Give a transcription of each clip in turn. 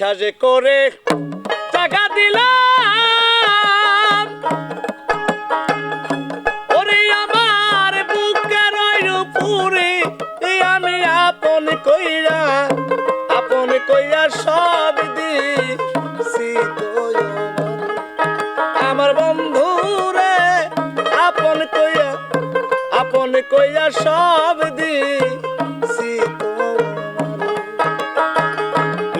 বিশ্বাস করে টাকা দিলাম। ওরে আমার বুকের উপরে আমি আপন কইরা, আপন কইয়া সব দিছি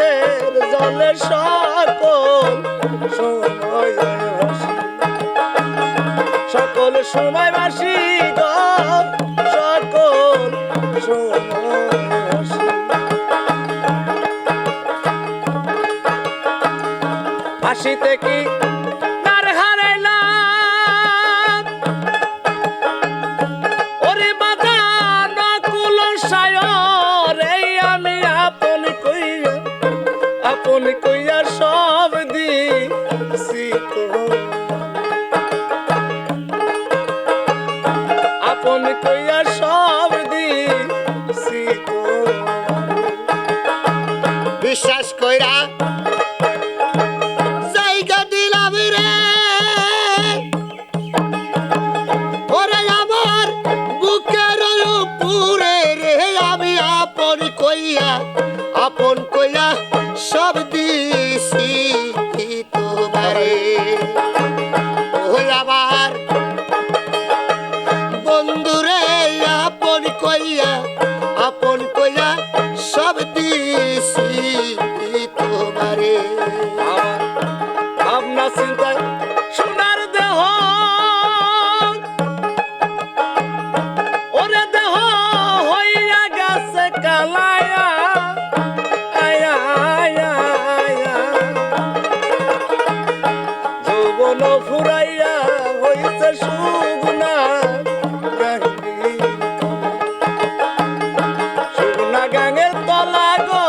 চোখের জলে সকল সময় হাসি সকল সময় বাসি সকল সময় হাসিতে কি ফুরাইয়া হইছে সুগুনা সুগুনা গাঙের তলা গো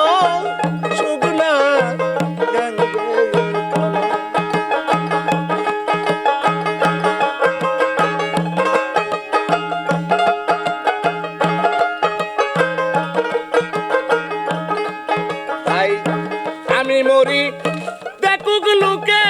সুগুনা তাই আমি মরি দেখুক লোকে।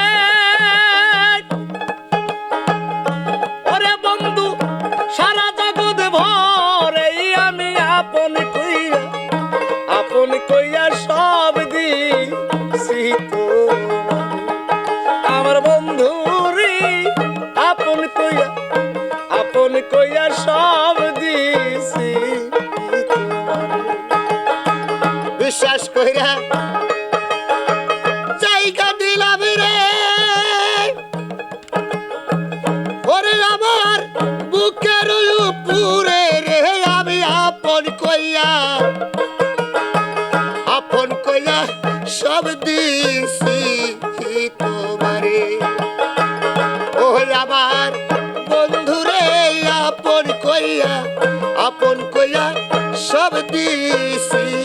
সব দিছি তোমারে? আমার বন্ধুরে আপন কইয়া আপন কইয়া সব দিছি।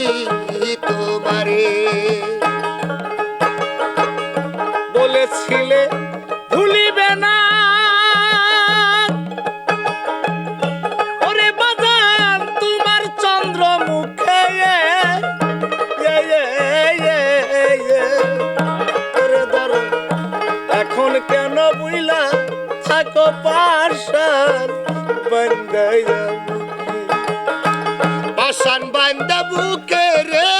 এখন কেন বুইলা থাকো পাশান বন্দাইয়া মুখে পাশান বান্দা বুকে রে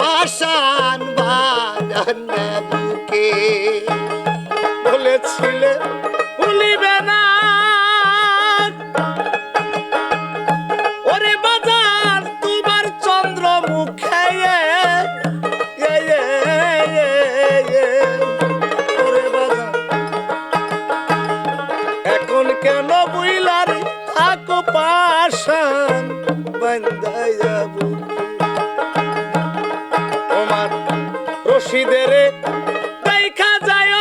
পাশান বান্দা বুকে মুর্শিদের দেখা যায়।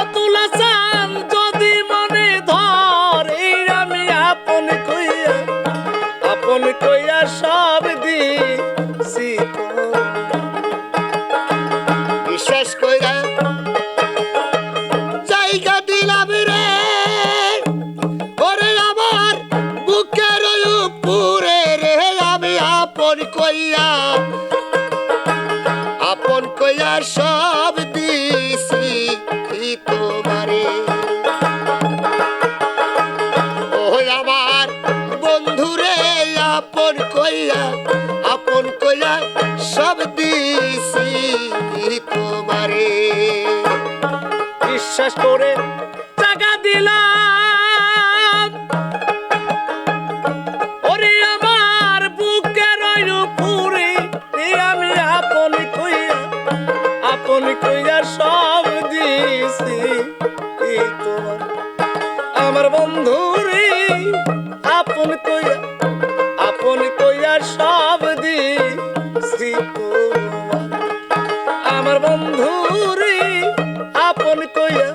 অতুলা চান যদি মনে ধর এই আমি আপন কইয়া আপন কইয়া সব আপন আপন কইয়া সব দিছি তোমারে। বিশ্বাস করে টাকা দিলাম। ওরে আমার বুকে রইল পুরি আমি আপন কইয়া আপন কইয়া সব দিছি। তোমার, আমার বন্ধু রে আপন কইয়া আমার বন্ধুরে আপন কইয়া